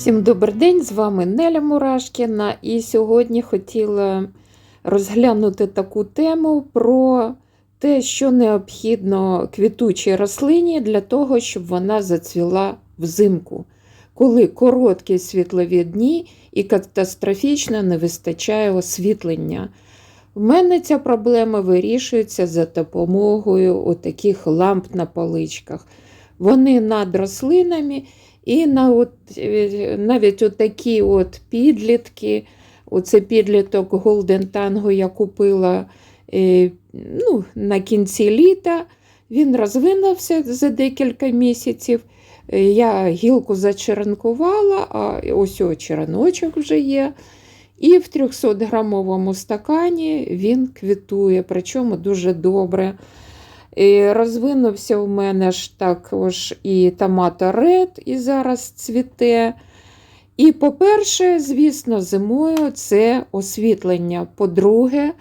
Всім добрий день, з вами Неля Мурашкіна, і сьогодні хотіла розглянути таку тему про те, що необхідно квітучій рослині для того, щоб вона зацвіла взимку, коли короткі світлові дні і катастрофічно не вистачає освітлення. В мене ця проблема вирішується за допомогою отаких ламп на поличках. Вони над рослинами. І на от, навіть отакі от підлітки, оце підліток Golden Tango я купила е, ну, на кінці літа, він розвинувся за декілька місяців. Е, Я гілку зачеренкувала, а ось череночок вже є. І в 300-грамовому стакані він квітує, причому дуже добре. І розвинувся у мене ж також і томата ред, і зараз цвіте. І, по-перше, звісно, зимою це освітлення. По-друге,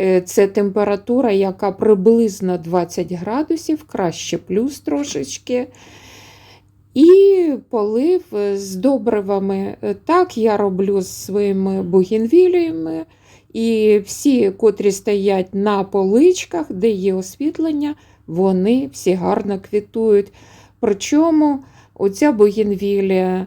е, це температура, яка приблизно 20 градусів, краще плюс трошечки. І полив з добривами. Так я роблю з своїми бугінвіліями. І всі, котрі стоять на поличках, де є освітлення, вони всі гарно квітують. Причому оця бугінвілія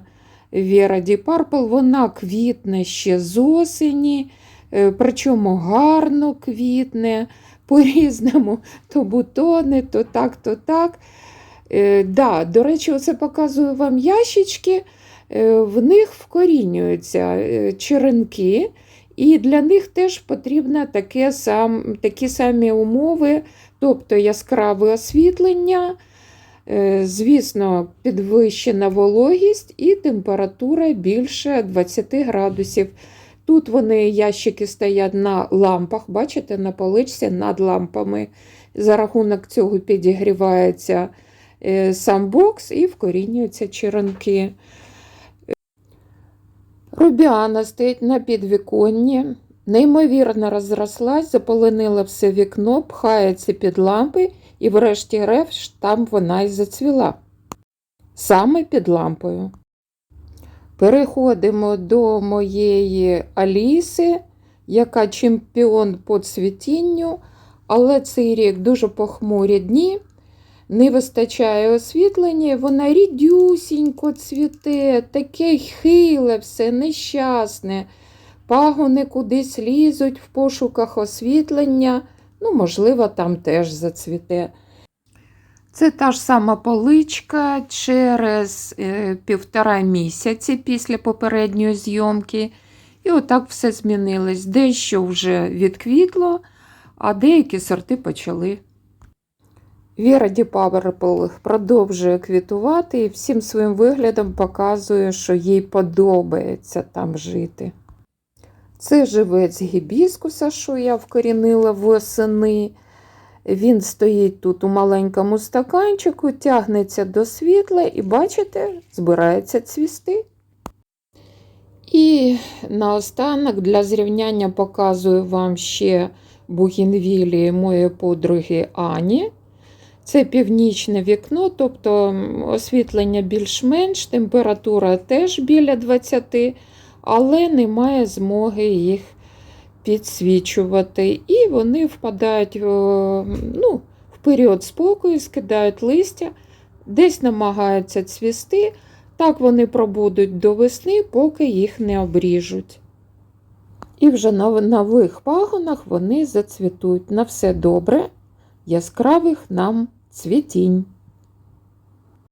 Віра Ді Парпл, вона квітне ще з осені, е, причому гарно квітне, по-різному, то бутони, то так, то так. Е, да, До речі, оце показую вам ящички, е, в них вкорінюються черенки. І для них теж потрібно таке сам, такі самі умови, тобто яскраве освітлення, е, звісно, підвищена вологість і температура більше 20 градусів. Тут вони ящики стоять на лампах, бачите, на поличці над лампами. За рахунок цього підігрівається е, сам бокс і вкорінюються черенки. Рубіана стоїть на підвіконні, неймовірно розрослась, заполонила все вікно, пхається під лампи, і, врешті-решт, там вона й зацвіла. Саме під лампою. Переходимо до моєї Аліси, яка чемпіон по цвітінню, але цей рік дуже похмурі дні не вистачає освітлення, вона рідюсінько цвіте, таке хиле все, нещасне. Пагони кудись лізуть в пошуках освітлення, ну, можливо, там теж зацвіте. Це та ж сама поличка через е, півтора місяці після попередньої зйомки. І отак все змінилось. Дещо вже відквітло, а деякі сорти почали Віра Ді Паверпл продовжує квітувати і всім своїм виглядом показує, що їй подобається там жити. Це живець гібіскуса, що я вкорінила восени. Він стоїть тут у маленькому стаканчику, тягнеться до світла і, бачите, збирається цвісти. І наостанок для зрівняння показую вам ще бугінвілії моєї подруги Ані. Це північне вікно, тобто освітлення більш-менш, температура теж біля 20, але немає змоги їх підсвічувати. І вони впадають ну, в період спокою, скидають листя, десь намагаються цвісти. Так вони пробудуть до весни, поки їх не обріжуть. І вже на нових пагонах вони зацвітуть. На все добре яскравих нам цвітінь.